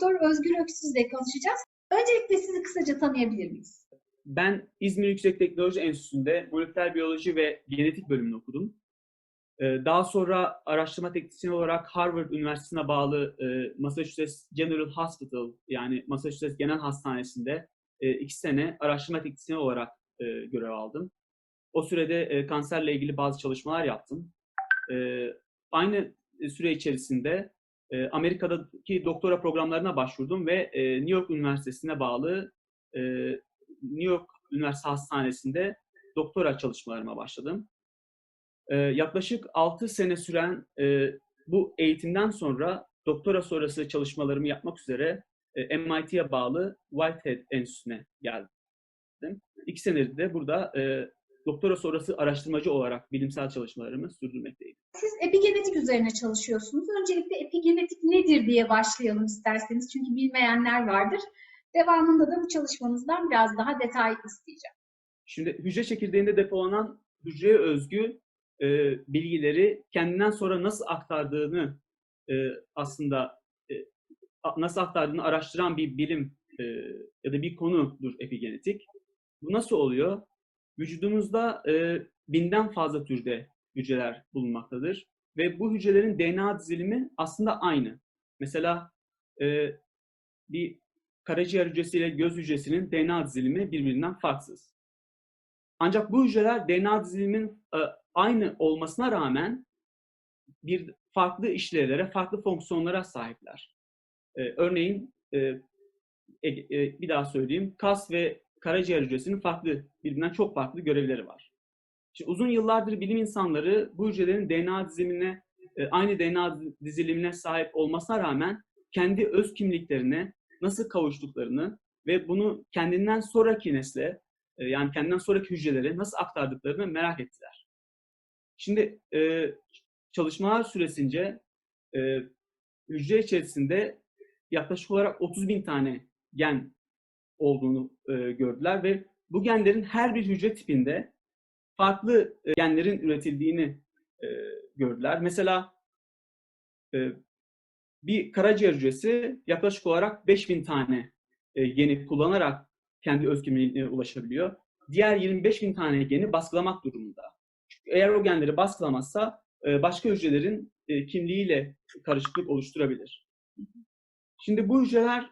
Doktor Özgür Öksüz ile konuşacağız. Öncelikle sizi kısaca tanıyabilir miyiz? Ben İzmir Yüksek Teknoloji Enstitüsü'nde moleküler biyoloji ve genetik bölümünü okudum. Ee, Daha sonra araştırma teknisyeni olarak Harvard Üniversitesi'ne bağlı e, Massachusetts General Hospital yani Massachusetts Genel Hastanesi'nde e, iki sene araştırma teknisyeni olarak e, görev aldım. O sürede kanserle ilgili bazı çalışmalar yaptım. Aynı süre içerisinde e, Amerika'daki doktora programlarına başvurdum ve e, New York Üniversitesi'ne bağlı e, New York Üniversitesi Hastanesi'nde doktora çalışmalarıma başladım. Ee, yaklaşık 6 sene süren e, bu eğitimden sonra doktora sonrası çalışmalarımı yapmak üzere e, MIT'ye bağlı Whitehead Enstitüsü'ne geldim. İki senedir de burada doktora sonrası araştırmacı olarak bilimsel çalışmalarımı sürdürmekteyim. Siz epigenetik üzerine çalışıyorsunuz. Öncelikle epigenetik nedir diye başlayalım isterseniz. Çünkü bilmeyenler vardır. Devamında da bu çalışmanızdan biraz daha detay isteyeceğim. Şimdi hücre çekirdeğinde depolanan hücreye özgü e, bilgileri kendinden sonra nasıl aktardığını e, aslında e, nasıl aktardığını araştıran bir bilim e, ya da bir konudur epigenetik. Bu nasıl oluyor? Vücudumuzda e, binden fazla türde hücreler bulunmaktadır ve bu hücrelerin DNA dizilimi aslında aynı. Mesela e, bir karaciğer hücresiyle göz hücresinin DNA dizilimi birbirinden farksız. Ancak bu hücreler DNA dizilimin e, aynı olmasına rağmen bir farklı işlevlere, farklı fonksiyonlara sahipler. E, örneğin e, e, bir daha söyleyeyim, kas ve karaciğer hücresinin farklı, birbirinden çok farklı görevleri var. Şimdi uzun yıllardır bilim insanları bu hücrelerin DNA dizilimine, e, aynı DNA dizilimine sahip olmasına rağmen kendi öz kimliklerine nasıl kavuştuklarını ve bunu kendinden sonraki nesle, e, yani kendinden sonraki hücrelere nasıl aktardıklarını merak ettiler. Şimdi e, çalışmalar süresince hücre içerisinde yaklaşık olarak 30 bin tane gen olduğunu e, gördüler ve bu genlerin her bir hücre tipinde farklı e, genlerin üretildiğini e, gördüler. Mesela e, bir karaciğer hücresi yaklaşık olarak 5000 tane e, geni kullanarak kendi öz kimliğine ulaşabiliyor. Diğer 25 bin tane geni baskılamak durumunda. Çünkü eğer o genleri baskılamazsa e, başka hücrelerin e, kimliğiyle karışıklık oluşturabilir. Şimdi bu hücreler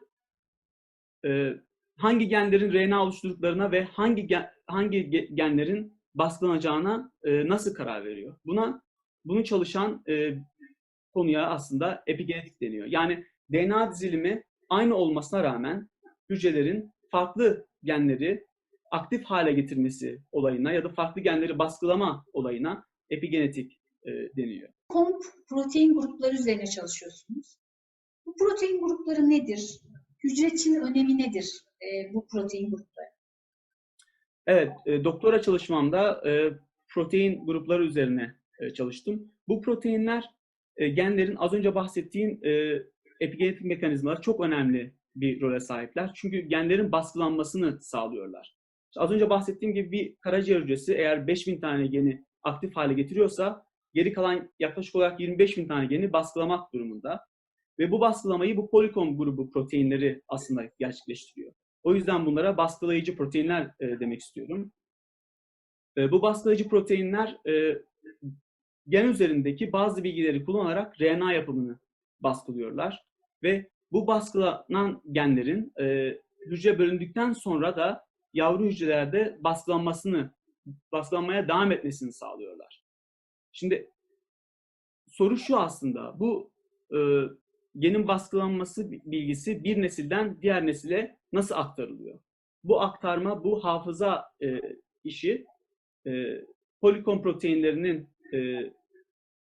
e, hangi genlerin RNA oluşturduklarına ve hangi hangi ge- genlerin baskılanacağına e, nasıl karar veriyor? Buna bunu çalışan e, konuya aslında epigenetik deniyor. Yani DNA dizilimi aynı olmasına rağmen hücrelerin farklı genleri aktif hale getirmesi olayına ya da farklı genleri baskılama olayına epigenetik e, deniyor. Komp protein grupları üzerine çalışıyorsunuz. Bu protein grupları nedir? Hücre için önemi nedir e, bu protein grupları? Evet, e, doktora çalışmamda e, protein grupları üzerine e, çalıştım. Bu proteinler e, genlerin az önce bahsettiğim e, epigenetik mekanizmalar çok önemli bir role sahipler. Çünkü genlerin baskılanmasını sağlıyorlar. İşte az önce bahsettiğim gibi bir karaciğer hücresi eğer 5000 tane geni aktif hale getiriyorsa geri kalan yaklaşık olarak 25 bin tane geni baskılamak durumunda. Ve bu baskılamayı bu polikom grubu proteinleri aslında gerçekleştiriyor. O yüzden bunlara baskılayıcı proteinler e, demek istiyorum. E, bu baskılayıcı proteinler e, gen üzerindeki bazı bilgileri kullanarak RNA yapımını baskılıyorlar. Ve bu baskılanan genlerin e, hücre bölündükten sonra da yavru hücrelerde baskılanmasını, baskılanmaya devam etmesini sağlıyorlar. Şimdi soru şu aslında, bu e, genin baskılanması bilgisi bir nesilden diğer nesile nasıl aktarılıyor? Bu aktarma, bu hafıza e, işi e, polikom proteinlerinin e,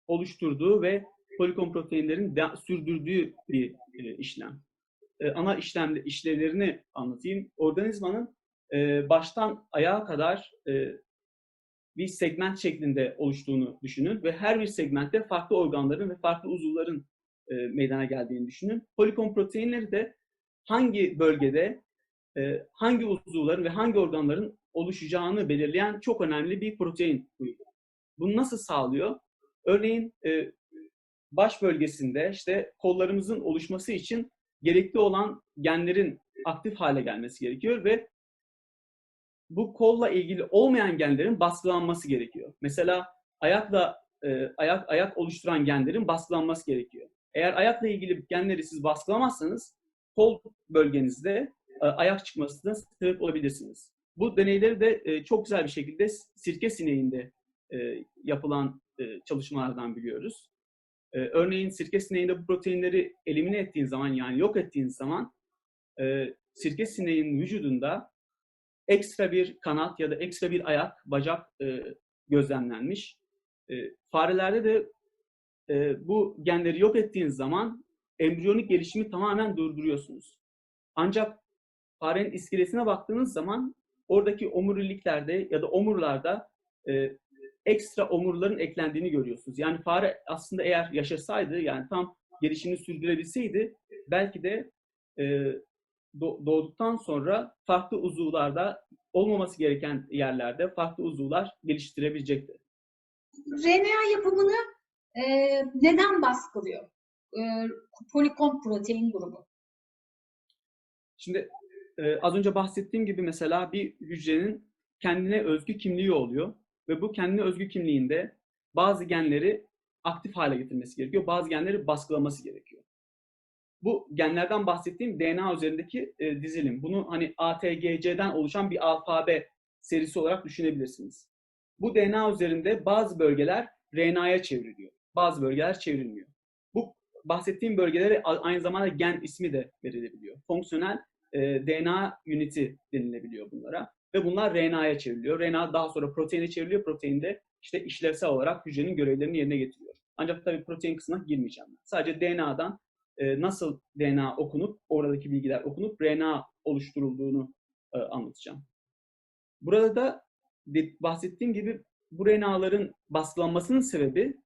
oluşturduğu ve polikom proteinlerin de, sürdürdüğü bir e, işlem. E, ana işlem işlevlerini anlatayım. Organizmanın e, baştan ayağa kadar e, bir segment şeklinde oluştuğunu düşünün ve her bir segmentte farklı organların ve farklı uzuvların e, meydana geldiğini düşünün. Polikom proteinleri de hangi bölgede e, hangi uzuvların ve hangi organların oluşacağını belirleyen çok önemli bir protein grubu. Bunu nasıl sağlıyor? Örneğin e, baş bölgesinde işte kollarımızın oluşması için gerekli olan genlerin aktif hale gelmesi gerekiyor ve bu kolla ilgili olmayan genlerin baskılanması gerekiyor. Mesela ayakla e, ayak ayak oluşturan genlerin baskılanması gerekiyor. Eğer ayakla ilgili genleri siz baskılamazsanız kol bölgenizde e, ayak çıkmasına sebep olabilirsiniz. Bu deneyleri de e, çok güzel bir şekilde sirke sineğinde e, yapılan çalışmalardan biliyoruz. Örneğin sirke sineğinde bu proteinleri elimine ettiğin zaman yani yok ettiğin zaman sirke sineğinin vücudunda ekstra bir kanat ya da ekstra bir ayak, bacak gözlemlenmiş. Farelerde de e, bu genleri yok ettiğiniz zaman embriyonik gelişimi tamamen durduruyorsunuz. Ancak farenin iskeletine baktığınız zaman oradaki omuriliklerde ya da omurlarda e, ekstra omurların eklendiğini görüyorsunuz. Yani fare aslında eğer yaşasaydı yani tam gelişimini sürdürebilseydi belki de e, do- doğduktan sonra farklı uzuvlarda olmaması gereken yerlerde farklı uzuvlar geliştirebilecekti. RNA yapımını e, neden baskılıyor? E, polikom protein grubu. Şimdi e, az önce bahsettiğim gibi mesela bir hücrenin kendine özgü kimliği oluyor ve bu kendine özgü kimliğinde bazı genleri aktif hale getirmesi gerekiyor, bazı genleri baskılaması gerekiyor. Bu genlerden bahsettiğim DNA üzerindeki e, dizilim. Bunu hani ATGC'den oluşan bir alfabe serisi olarak düşünebilirsiniz. Bu DNA üzerinde bazı bölgeler RNA'ya çevriliyor. Bazı bölgeler çevrilmiyor. Bu bahsettiğim bölgelere aynı zamanda gen ismi de verilebiliyor. Fonksiyonel e, DNA üniti denilebiliyor bunlara. Ve bunlar RNA'ya çevriliyor. RNA daha sonra proteine çevriliyor. Protein de işte işlevsel olarak hücrenin görevlerini yerine getiriyor. Ancak tabii protein kısmına girmeyeceğim. ben. Sadece DNA'dan e, nasıl DNA okunup, oradaki bilgiler okunup RNA oluşturulduğunu e, anlatacağım. Burada da bahsettiğim gibi bu RNA'ların baskılanmasının sebebi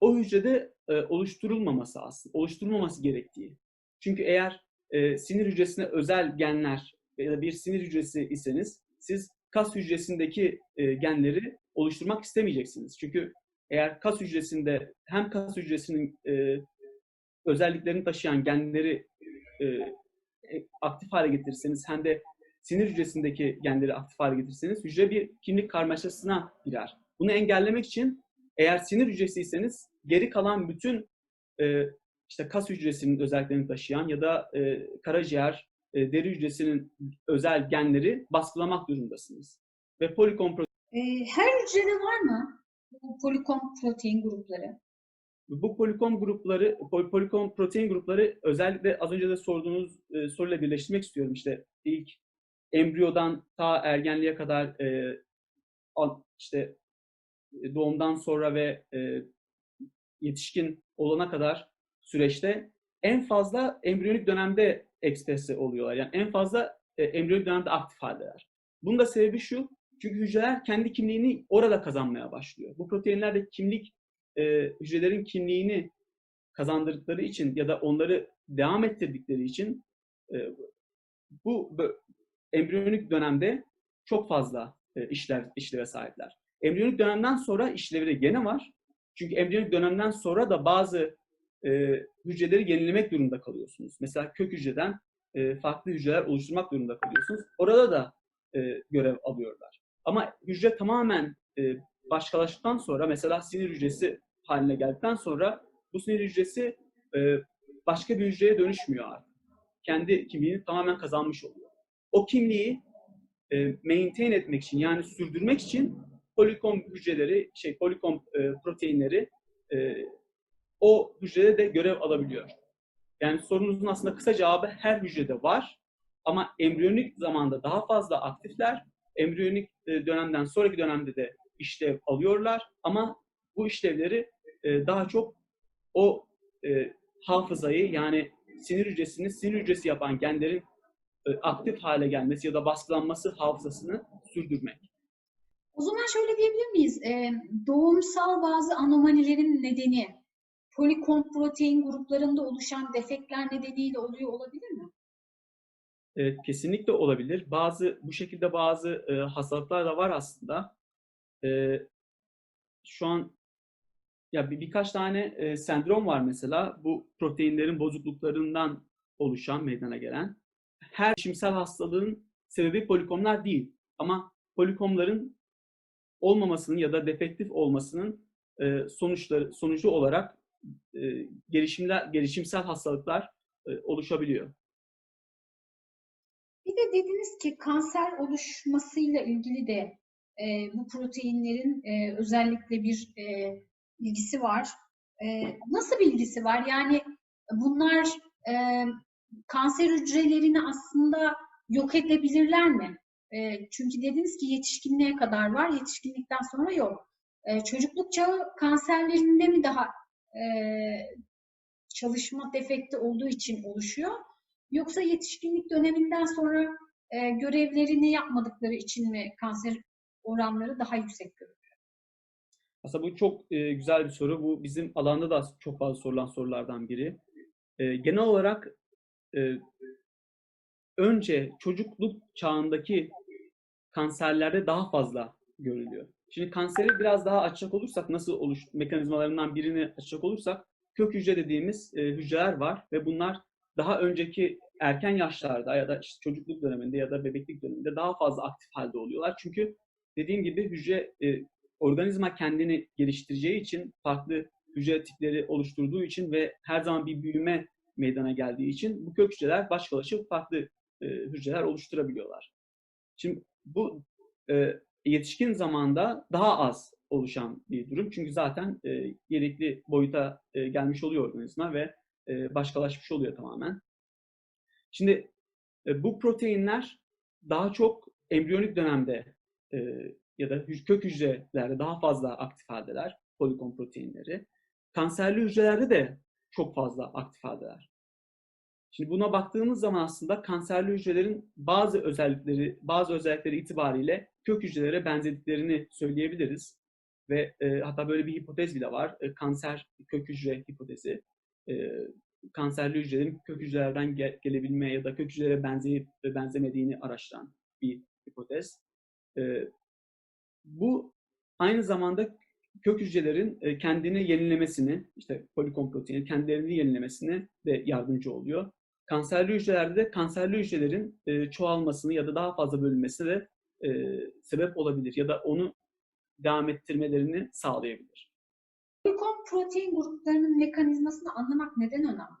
o hücrede e, oluşturulmaması aslında, oluşturulmaması gerektiği. Çünkü eğer e, sinir hücresine özel genler ya da bir sinir hücresi iseniz siz kas hücresindeki e, genleri oluşturmak istemeyeceksiniz. Çünkü eğer kas hücresinde hem kas hücresinin e, özelliklerini taşıyan genleri e, e, aktif hale getirirseniz hem de sinir hücresindeki genleri aktif hale getirirseniz hücre bir kimlik karmaşasına girer. Bunu engellemek için eğer sinir hücresiyseniz geri kalan bütün e, işte kas hücresinin özelliklerini taşıyan ya da e, karaciğer, e, deri hücresinin özel genleri baskılamak durumundasınız. Ve polikom E, her hücrede var mı bu polikom protein grupları? Bu polikom grupları, pol- polikom protein grupları özellikle az önce de sorduğunuz e, soruyla birleştirmek istiyorum. İşte ilk embriyodan ta ergenliğe kadar e, işte e, doğumdan sonra ve e, yetişkin olana kadar süreçte en fazla embriyonik dönemde ekspresi oluyorlar. Yani en fazla e, embriyonik dönemde aktif haldeler. Bunun da sebebi şu. Çünkü hücreler kendi kimliğini orada kazanmaya başlıyor. Bu proteinler de kimlik e, hücrelerin kimliğini kazandırdıkları için ya da onları devam ettirdikleri için e, bu bö- embriyonik dönemde çok fazla e, işlev işleve sahipler. Embriyonik dönemden sonra işlevleri gene var. Çünkü embriyonik dönemden sonra da bazı e, hücreleri yenilemek durumunda kalıyorsunuz. Mesela kök hücreden e, farklı hücreler oluşturmak durumunda kalıyorsunuz. Orada da e, görev alıyorlar. Ama hücre tamamen e, başkalaştıktan sonra mesela sinir hücresi haline geldikten sonra bu sinir hücresi e, başka bir hücreye dönüşmüyor artık. Kendi kimliğini tamamen kazanmış oluyor. O kimliği e, maintain etmek için yani sürdürmek için polikom hücreleri, şey polikom e, proteinleri e, o hücrede de görev alabiliyor. Yani sorunuzun aslında kısa cevabı her hücrede var ama embriyonik zamanda daha fazla aktifler. Embriyonik e, dönemden sonraki dönemde de işlev alıyorlar ama bu işlevleri e, daha çok o e, hafızayı yani sinir hücresini sinir hücresi yapan genlerin e, aktif hale gelmesi ya da baskılanması hafızasını sürdürmek. O zaman şöyle diyebilir miyiz? E, doğumsal bazı anomalilerin nedeni polikom protein gruplarında oluşan defektler nedeniyle oluyor olabilir mi? Evet, kesinlikle olabilir. Bazı bu şekilde bazı e, hastalıklar da var aslında. E, şu an ya bir, birkaç tane e, sendrom var mesela. Bu proteinlerin bozukluklarından oluşan, meydana gelen her gelişimsel hastalığın sebebi polikomlar değil. Ama polikomların olmamasının ya da defektif olmasının e, sonuçları sonucu olarak e, gelişimler gelişimsel hastalıklar e, oluşabiliyor. Bir de dediniz ki kanser oluşmasıyla ilgili de e, bu proteinlerin e, özellikle bir e, ilgisi var. E, nasıl bir ilgisi var? Yani bunlar e, kanser hücrelerini aslında yok edebilirler mi? E, çünkü dediniz ki yetişkinliğe kadar var, yetişkinlikten sonra yok. E, çocukluk çağı kanserlerinde mi daha e, çalışma defekti olduğu için oluşuyor? Yoksa yetişkinlik döneminden sonra e, görevlerini yapmadıkları için mi kanser oranları daha yüksek görülüyor? Aslında bu çok e, güzel bir soru. Bu bizim alanda da çok fazla sorulan sorulardan biri. E, genel olarak e, önce çocukluk çağındaki kanserlerde daha fazla görülüyor. Şimdi kanseri biraz daha açacak olursak, nasıl oluş mekanizmalarından birini açacak olursak, kök hücre dediğimiz e, hücreler var ve bunlar daha önceki erken yaşlarda ya da işte çocukluk döneminde ya da bebeklik döneminde daha fazla aktif halde oluyorlar. Çünkü dediğim gibi hücre e, organizma kendini geliştireceği için farklı hücre tipleri oluşturduğu için ve her zaman bir büyüme meydana geldiği için bu kök hücreler başkalaşıp farklı e, hücreler oluşturabiliyorlar. Şimdi bu e, yetişkin zamanda daha az oluşan bir durum. Çünkü zaten e, gerekli boyuta e, gelmiş oluyor organizma ve e, başkalaşmış oluyor tamamen. Şimdi e, bu proteinler daha çok embriyonik dönemde e, ya da kök hücrelerde daha fazla aktif haldeler, polikom proteinleri. Kanserli hücrelerde de çok fazla aktif haldeler. Şimdi buna baktığımız zaman aslında kanserli hücrelerin bazı özellikleri, bazı özellikleri itibariyle kök hücrelere benzediklerini söyleyebiliriz. Ve e, hatta böyle bir hipotez bile var. E, kanser kök hücre hipotezi. E, kanserli hücrelerin kök hücrelerden gel- gelebilme ya da kök hücrelere benzeyip ve benzemediğini araştıran bir hipotez. E, bu aynı zamanda kök hücrelerin e, kendini yenilemesini, işte polikom proteini kendilerini yenilemesine de yardımcı oluyor. Kanserli hücrelerde de kanserli hücrelerin e, çoğalmasını ya da daha fazla bölünmesine de e, sebep olabilir ya da onu devam ettirmelerini sağlayabilir. Polikom protein gruplarının mekanizmasını anlamak neden önemli?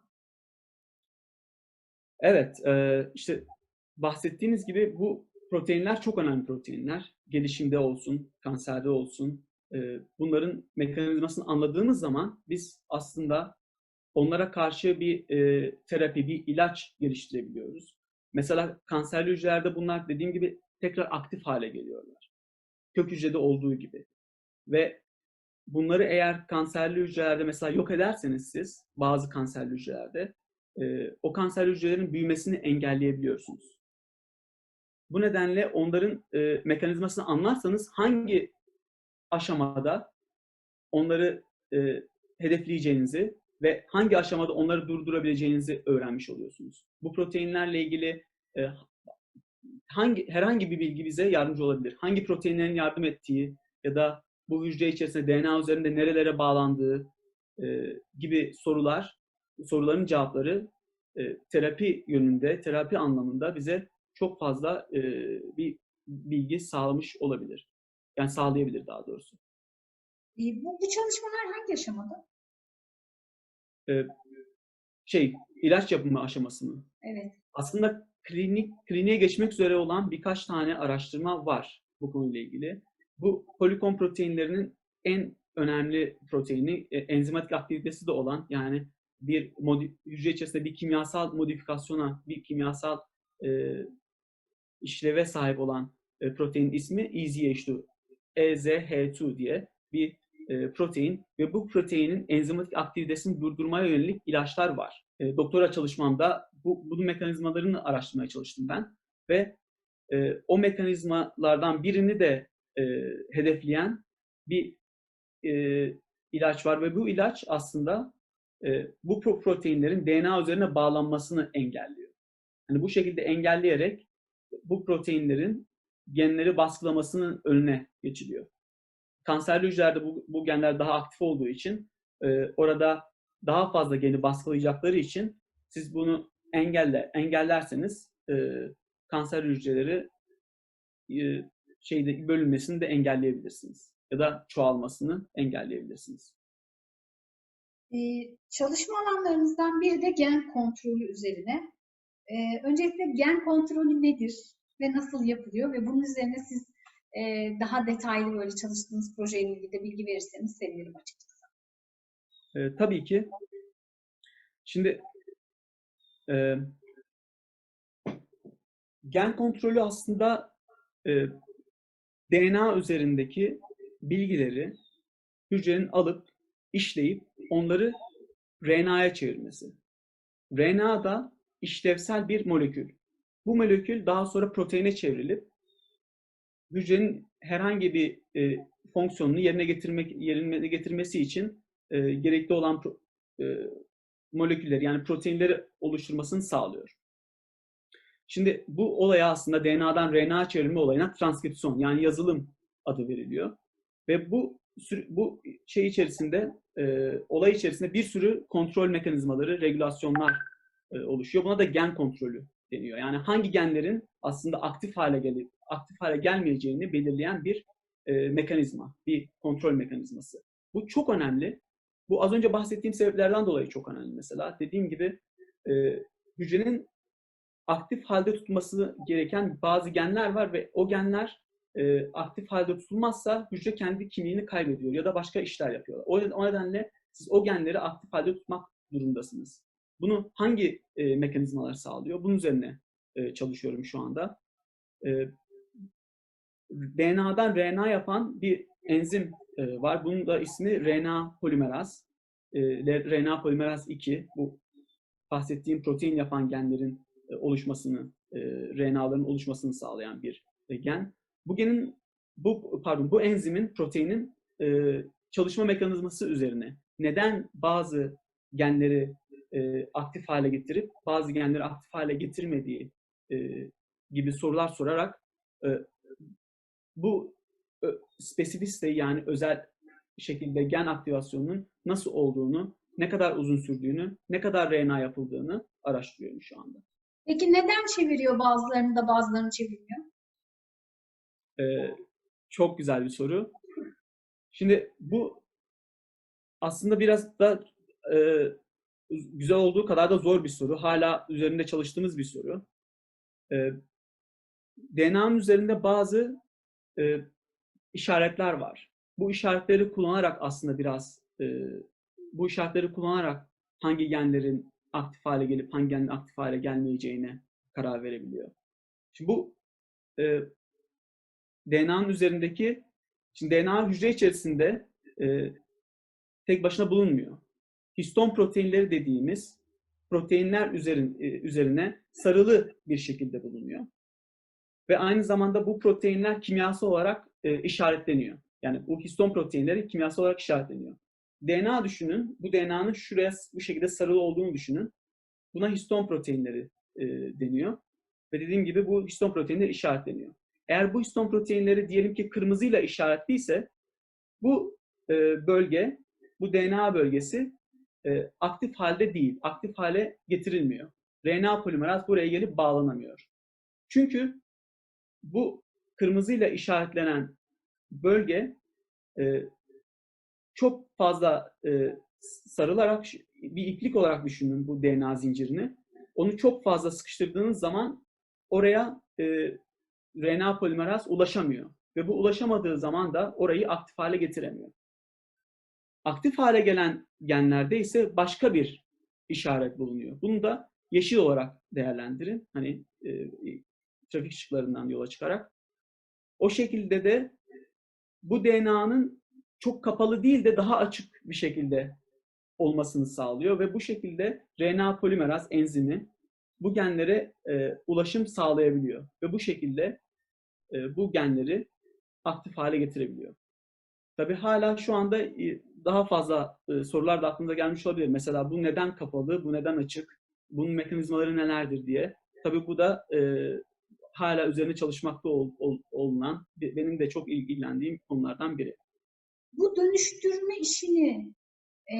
Evet, e, işte bahsettiğiniz gibi bu proteinler çok önemli proteinler. Gelişimde olsun, kanserde olsun. E, bunların mekanizmasını anladığımız zaman biz aslında onlara karşı bir e, terapi, bir ilaç geliştirebiliyoruz. Mesela kanserli hücrelerde bunlar dediğim gibi tekrar aktif hale geliyorlar. Kök hücrede olduğu gibi. Ve bunları eğer kanserli hücrelerde mesela yok ederseniz siz bazı kanserli hücrelerde e, o kanserli hücrelerin büyümesini engelleyebiliyorsunuz. Bu nedenle onların e, mekanizmasını anlarsanız hangi aşamada onları e, hedefleyeceğinizi ve hangi aşamada onları durdurabileceğinizi öğrenmiş oluyorsunuz. Bu proteinlerle ilgili e, hangi herhangi bir bilgi bize yardımcı olabilir. Hangi proteinlerin yardım ettiği ya da bu hücre içerisinde DNA üzerinde nerelere bağlandığı e, gibi sorular, soruların cevapları e, terapi yönünde, terapi anlamında bize çok fazla e, bir bilgi sağlamış olabilir. Yani sağlayabilir daha doğrusu. E, bu, bu çalışmalar hangi aşamada? E, şey, ilaç yapımı aşaması mı? Evet. Aslında klinik kliniğe geçmek üzere olan birkaç tane araştırma var bu konuyla ilgili. Bu polikom proteinlerinin en önemli proteini e, enzimatik aktivitesi de olan yani bir modi- hücre içerisinde bir kimyasal modifikasyona, bir kimyasal e, işleve sahip olan e, protein ismi EZH2, EZH2 diye bir e, protein ve bu proteinin enzimatik aktivitesini durdurmaya yönelik ilaçlar var. E, doktora çalışmamda bu, bu mekanizmalarını araştırmaya çalıştım ben ve e, o mekanizmalardan birini de e, hedefleyen bir e, ilaç var ve bu ilaç aslında e, bu proteinlerin DNA üzerine bağlanmasını engelliyor. Yani bu şekilde engelleyerek bu proteinlerin genleri baskılamasının önüne geçiliyor. Kanserli hücrelerde bu, bu genler daha aktif olduğu için e, orada daha fazla geni baskılayacakları için siz bunu engelle engellerseniz e, kanser hücreleri e, şeyde bölünmesini de engelleyebilirsiniz ya da çoğalmasını engelleyebilirsiniz. Ee, çalışma alanlarımızdan biri de gen kontrolü üzerine. Ee, öncelikle gen kontrolü nedir ve nasıl yapılıyor ve bunun üzerine siz daha detaylı böyle çalıştığınız projeyle ilgili de bilgi verirseniz sevinirim açıkçası. E, tabii ki. Şimdi e, gen kontrolü aslında e, DNA üzerindeki bilgileri hücrenin alıp işleyip onları RNA'ya çevirmesi. RNA da işlevsel bir molekül. Bu molekül daha sonra proteine çevrilip hücrenin herhangi bir e, fonksiyonunu yerine getirmek yerine getirmesi için e, gerekli olan pro, e, molekülleri yani proteinleri oluşturmasını sağlıyor. Şimdi bu olaya aslında DNA'dan RNA çevirme olayına transkripsiyon yani yazılım adı veriliyor. Ve bu bu şey içerisinde e, olay içerisinde bir sürü kontrol mekanizmaları, regülasyonlar e, oluşuyor. Buna da gen kontrolü deniyor. Yani hangi genlerin aslında aktif hale gelip aktif hale gelmeyeceğini belirleyen bir e, mekanizma, bir kontrol mekanizması. Bu çok önemli. Bu az önce bahsettiğim sebeplerden dolayı çok önemli mesela. Dediğim gibi e, hücrenin aktif halde tutması gereken bazı genler var ve o genler e, aktif halde tutulmazsa hücre kendi kimliğini kaybediyor ya da başka işler yapıyorlar. O, o nedenle siz o genleri aktif halde tutmak durumdasınız. Bunu hangi e, mekanizmalar sağlıyor? Bunun üzerine e, çalışıyorum şu anda. E, DNA'dan RNA yapan bir enzim e, var. Bunun da ismi RNA polimeraz. E, RNA polimeraz 2. Bu bahsettiğim protein yapan genlerin e, oluşmasını, e, RNA'ların oluşmasını sağlayan bir e, gen. Bu genin, bu pardon, bu enzimin, proteinin e, çalışma mekanizması üzerine neden bazı genleri e, aktif hale getirip bazı genleri aktif hale getirmediği e, gibi sorular sorarak e, bu spesifiste yani özel şekilde gen aktivasyonunun nasıl olduğunu, ne kadar uzun sürdüğünü, ne kadar RNA yapıldığını araştırıyorum şu anda. Peki neden çeviriyor bazılarını da bazılarını çevirmiyor? Ee, çok güzel bir soru. Şimdi bu aslında biraz da e, güzel olduğu kadar da zor bir soru. Hala üzerinde çalıştığımız bir soru. E, DNA'nın üzerinde bazı e, işaretler var. Bu işaretleri kullanarak aslında biraz e, bu işaretleri kullanarak hangi genlerin aktif hale gelip hangi genlerin aktif hale gelmeyeceğine karar verebiliyor. Şimdi bu e, DNA'nın üzerindeki şimdi DNA hücre içerisinde e, tek başına bulunmuyor. Histon proteinleri dediğimiz proteinler e, üzerine sarılı bir şekilde bulunuyor. Ve aynı zamanda bu proteinler kimyasal olarak e, işaretleniyor. Yani bu histon proteinleri kimyasal olarak işaretleniyor. DNA düşünün. Bu DNA'nın şuraya bu şekilde sarılı olduğunu düşünün. Buna histon proteinleri e, deniyor. Ve dediğim gibi bu histon proteinleri işaretleniyor. Eğer bu histon proteinleri diyelim ki kırmızıyla işaretliyse bu e, bölge, bu DNA bölgesi e, aktif halde değil, aktif hale getirilmiyor. RNA polimeraz buraya gelip bağlanamıyor. Çünkü bu kırmızıyla işaretlenen bölge e, çok fazla e, sarılarak bir iplik olarak düşünün bu DNA zincirini. Onu çok fazla sıkıştırdığınız zaman oraya e, RNA polimeraz ulaşamıyor. Ve bu ulaşamadığı zaman da orayı aktif hale getiremiyor. Aktif hale gelen genlerde ise başka bir işaret bulunuyor. Bunu da yeşil olarak değerlendirin. Hani e, trafik ışıklarından yola çıkarak. O şekilde de bu DNA'nın çok kapalı değil de daha açık bir şekilde olmasını sağlıyor ve bu şekilde RNA polimeraz enzimi bu genlere e, ulaşım sağlayabiliyor ve bu şekilde e, bu genleri aktif hale getirebiliyor. Tabi hala şu anda e, daha fazla e, sorular da aklınıza gelmiş olabilir. Mesela bu neden kapalı, bu neden açık, bunun mekanizmaları nelerdir diye. Tabi bu da e, hala üzerine çalışmakta ol, ol, olunan, benim de çok ilgilendiğim konulardan biri. Bu dönüştürme işini e,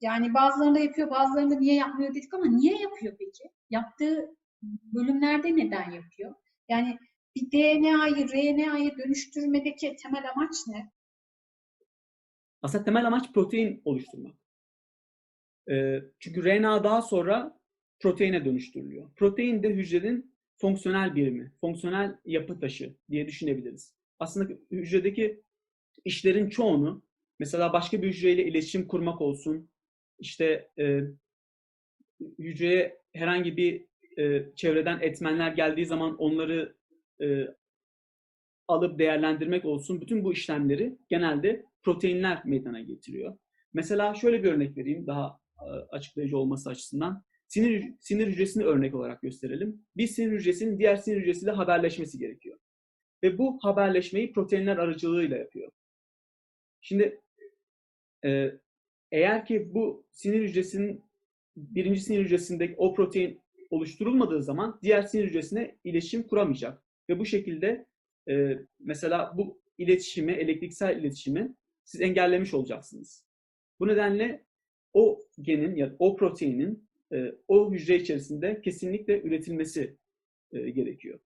Yani bazılarında yapıyor, bazılarında niye yapmıyor dedik ama niye yapıyor peki? Yaptığı bölümlerde neden yapıyor? Yani bir DNA'yı RNA'ya dönüştürmedeki temel amaç ne? Aslında temel amaç protein oluşturmak. Ee, çünkü RNA daha sonra proteine dönüştürülüyor. Protein de hücrenin fonksiyonel birimi, fonksiyonel yapı taşı diye düşünebiliriz. Aslında hücredeki işlerin çoğunu, mesela başka bir hücreyle iletişim kurmak olsun, işte e, hücreye herhangi bir e, çevreden etmenler geldiği zaman onları e, alıp değerlendirmek olsun, bütün bu işlemleri genelde proteinler meydana getiriyor. Mesela şöyle bir örnek vereyim daha e, açıklayıcı olması açısından. Sinir, sinir hücresini örnek olarak gösterelim. Bir sinir hücresinin diğer sinir hücresiyle haberleşmesi gerekiyor. Ve bu haberleşmeyi proteinler aracılığıyla yapıyor. Şimdi e, eğer ki bu sinir hücresinin birinci sinir hücresindeki o protein oluşturulmadığı zaman diğer sinir hücresine iletişim kuramayacak. Ve bu şekilde e, mesela bu iletişimi, elektriksel iletişimi siz engellemiş olacaksınız. Bu nedenle o genin ya o proteinin e, o hücre içerisinde kesinlikle üretilmesi e, gerekiyor.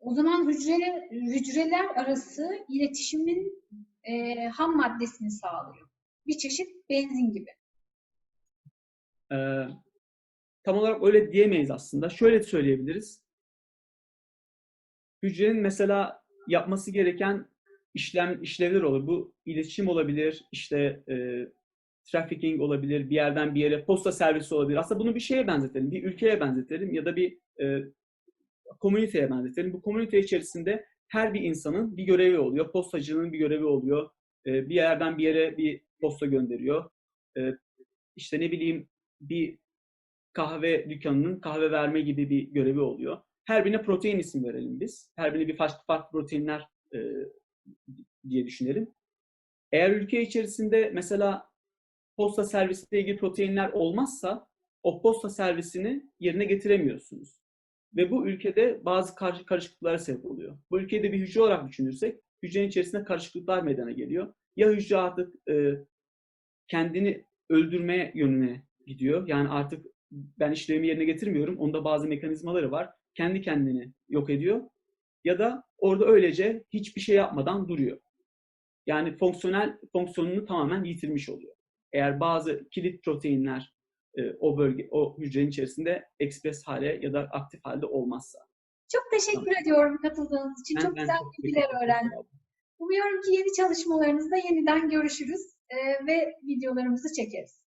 O zaman hücre, hücreler arası iletişimin e, ham maddesini sağlıyor. Bir çeşit benzin gibi. E, tam olarak öyle diyemeyiz aslında. Şöyle söyleyebiliriz. Hücrenin mesela yapması gereken işlem işlevler olur. Bu iletişim olabilir, işte e, trafficking olabilir, bir yerden bir yere posta servisi olabilir. Aslında bunu bir şeye benzetelim, bir ülkeye benzetelim ya da bir e, komüniteye benzetelim. Bu komünite içerisinde her bir insanın bir görevi oluyor. Postacının bir görevi oluyor. E, bir yerden bir yere bir posta gönderiyor. E, işte ne bileyim bir kahve dükkanının kahve verme gibi bir görevi oluyor. Her birine protein isim verelim biz. Her birine bir farklı farklı proteinler e, diye düşünelim. Eğer ülke içerisinde mesela posta servisiyle ilgili proteinler olmazsa o posta servisini yerine getiremiyorsunuz. Ve bu ülkede bazı karışıklıklara sebep oluyor. Bu ülkede bir hücre olarak düşünürsek hücrenin içerisinde karışıklıklar meydana geliyor. Ya hücre artık e, kendini öldürmeye yönüne gidiyor. Yani artık ben işlevimi yerine getirmiyorum. Onda bazı mekanizmaları var. Kendi kendini yok ediyor. Ya da orada öylece hiçbir şey yapmadan duruyor. Yani fonksiyonel fonksiyonunu tamamen yitirmiş oluyor. Eğer bazı kilit proteinler e, o bölge, o hücrenin içerisinde ekspres hale ya da aktif halde olmazsa. Çok teşekkür tamam. ediyorum katıldığınız için. Ben, çok ben güzel bilgiler öğrendim. Umuyorum ki yeni çalışmalarınızda yeniden görüşürüz e, ve videolarımızı çekeriz.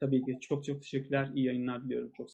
Tabii ki. Çok çok teşekkürler. İyi yayınlar diliyorum. Çok